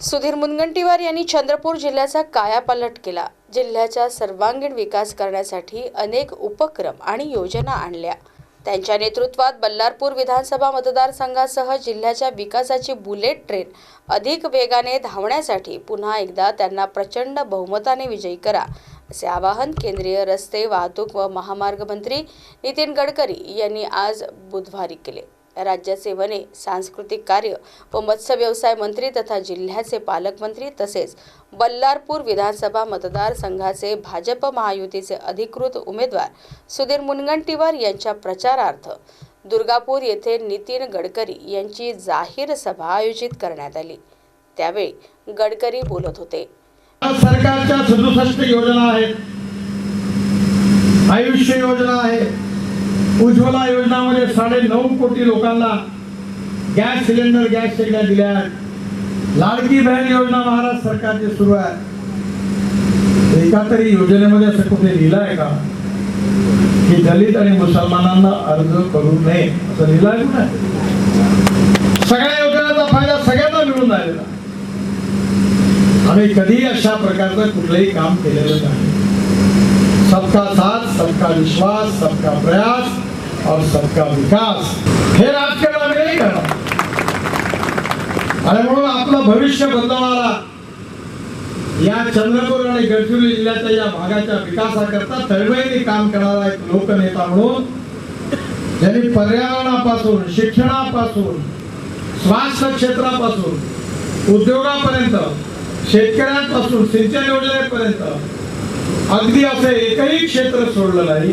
सुधीर मुनगंटीवार यांनी चंद्रपूर जिल्ह्याचा कायापालट केला. जिल्ह्याचा सर्वांगीण विकास करण्यासाठी अनेक उपक्रम आणि योजना आणल्या. त्यांच्या नेतृत्वात बल्लारपूर विधानसभा मतदारसंघासह जिल्ह्याच्या विकासाची बुलेट ट्रेन अधिक वेगाने धावण्यासाठी पुन्हा एकदा त्यांना प्रचंड बहुमताने विजयी करा असे आवाहन केंद्रीय रस्ते वाहतूक व महामार्ग मंत्री नितीन गडकरी यांनी आज बुधवारी केले. राज्याचे वने सांस्कृतिक कार्य व मत्स्य व्यवसाय मंत्री तथा जिल्ह्याचे पालकमंत्री तसेच बल्लारपूर विधानसभा मतदारसंघाचे भाजप महायुतीचे अधिकृत उमेदवार सुधीर मुनगंटीवार यांच्या प्रचारार्थ दुर्गापूर येथे नितीन गडकरी यांची जाहीर सभा आयोजित करण्यात आली. त्यावेळी गडकरी बोलत होते. सरकारच्या सदुसष्ट योजना आहेत. आयुष्य योजना आहे उज्ज्वला योजनामध्ये साडे नऊ कोटी लोकांना गॅस सिलेंडर गॅस शेगड्या दिल्या आहेत लाडकी बहीण योजना महाराष्ट्र सरकारची सुरू आहे एका तरी योजनेमध्ये असं कुठे लिहिलं आहे का? की दलित आणि मुसलमानांना अर्ज करू नये. असं लिहिलं आहे कुठे? सगळ्या योजनेचा फायदा सगळ्यांना मिळून राहिलेला आम्ही कधी अशा प्रकारचं कुठलंही काम केलेलं नाही. सबका साथ सबका विश्वास सबका प्रयास और सबका विकास। हे राजकारण आम्ही नाही करणार आणि म्हणून आपलं भविष्य बदलणारा या चंद्रपूर आणि गडचिरोली जिल्ह्याच्या या भागाच्या विकासाकरता तळमळीने काम करणारा एक लोकनेता म्हणून ज्यांनी पर्यावरणापासून शिक्षणापासून स्वास्थ्य क्षेत्रापासून उद्योगापर्यंत शेतकऱ्यांपासून सिंचन योजनेपर्यंत अगदी असं एकही क्षेत्र सोडलं नाही.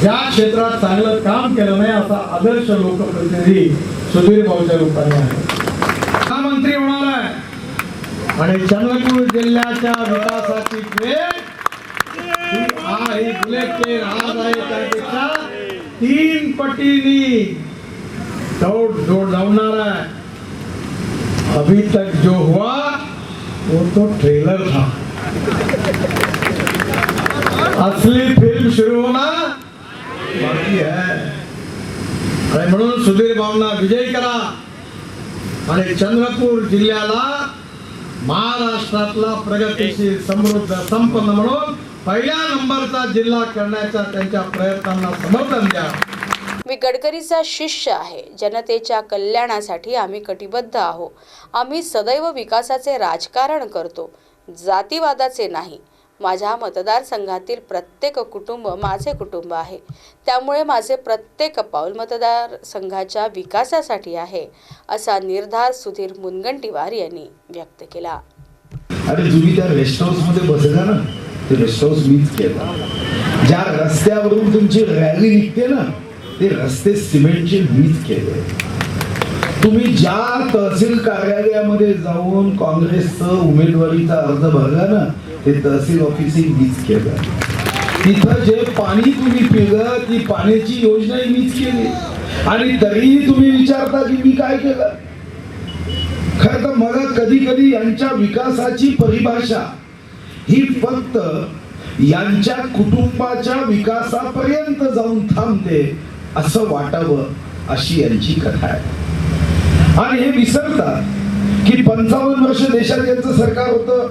ज्या क्षेत्रात चांगलं काम केलं नाही असा आदर्श लोकप्रतिनिधी सुधीर भाऊच्या रूपाने आहे. मंत्री होणार आहे. आणि चंद्रपूर जिल्ह्याच्या विकासाची आज आहे त्यापेक्षा तीन पटीनी दौड जोड लावणार आहे. अभी तक जो हुआ वो तो ट्रेलर था. असली फिल्म शुरू होना बाकी है आणि म्हणून सुधीर भावना विजय करा. आणि चंद्रपूर जिल्ह्याला महाराष्ट्रातला प्रगतीशील समृद्ध संपन्न म्हणून पहिल्या नंबरचा जिल्हा करण्याच्या त्यांच्या प्रयत्नांना समर्थन द्या. मी गडकरीचा शिष्य आहे. जनतेच्या कल्याणासाठी आम्ही कटिबद्ध आहोत. आम्ही सदैव विकासाचे राजकारण करतो. जातीवादाचे नाही. माझ्या मतदारसंघातील प्रत्येक कुटुंब माझे कुटुंब आहे. त्यामुळे माझे प्रत्येक पाऊल मतदारसंघाच्या विकासासाठी आहे असा निर्धार सुधीर मुनगंटीवार यांनी व्यक्त केला. अरे तुम्ही त्या रेस्ट हाऊसमध्ये बसला ना ते रेस्ट हाऊस मीच केलं. ज्या रस्त्यावरून तुमची रॅली निघते ना ते रस्ते सिमेंटचे मीच केले. तुम्ही ज्या तहसील कार्यालयामध्ये जाऊन काँग्रेसचं उमेदवारीचा अर्ज भरला ना ते तहसील ऑफिसही मीच केलं. तिथं जे पाणी तुम्ही पिलं ती पाण्याची योजनाही मीच केली. आणि तरीही तुम्ही विचारता की मी काय केलं? खर तर मला कधी कधी यांच्या विकासाची परिभाषा ही फक्त यांच्या कुटुंबाच्या विकासापर्यंत जाऊन थांबते असं वाटावं अशी यांची कथा आहे. आणि हे विसरतात की पंचावन्न वर्ष देशात यांचं सरकार होतं.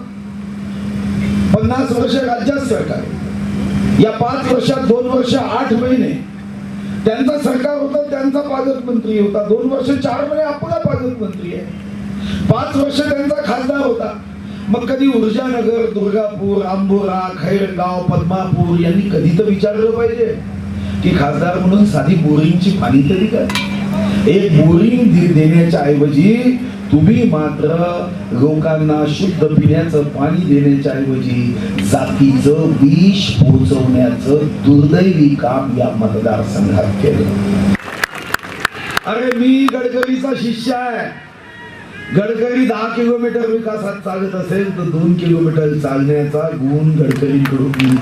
पन्नास वर्ष राज्यात सरकार या पाच वर्षात दोन वर्ष आठ महिने त्यांचं सरकार होतं त्यांचा पालकमंत्री होता. दोन वर्ष चार महिने आपला पालकमंत्री आहे. पाच वर्ष त्यांचा खासदार होता. मग कधी ऊर्जानगर दुर्गापूर आंबोरा खैरगाव पद्मापूर यांनी कधी तर विचारलं पाहिजे की खासदार म्हणून साधी बोरिंगची पाणी तरी काय एक बोरिंग देण्याच्या ऐवजी तुम्ही मात्र लोकांना शुद्ध पिण्याचं पाणी देण्याच्या ऐवजी जातीचं विष पोचवण्याचं दुर्दैवी काम या मतदारसंघात केलं. अरे मी गडकरीचा शिष्य आहे. गडकरी दहा किलोमीटर विकासात चालत असेल तर दोन किलोमीटर चालण्याचा गुण गडकरीकडून मी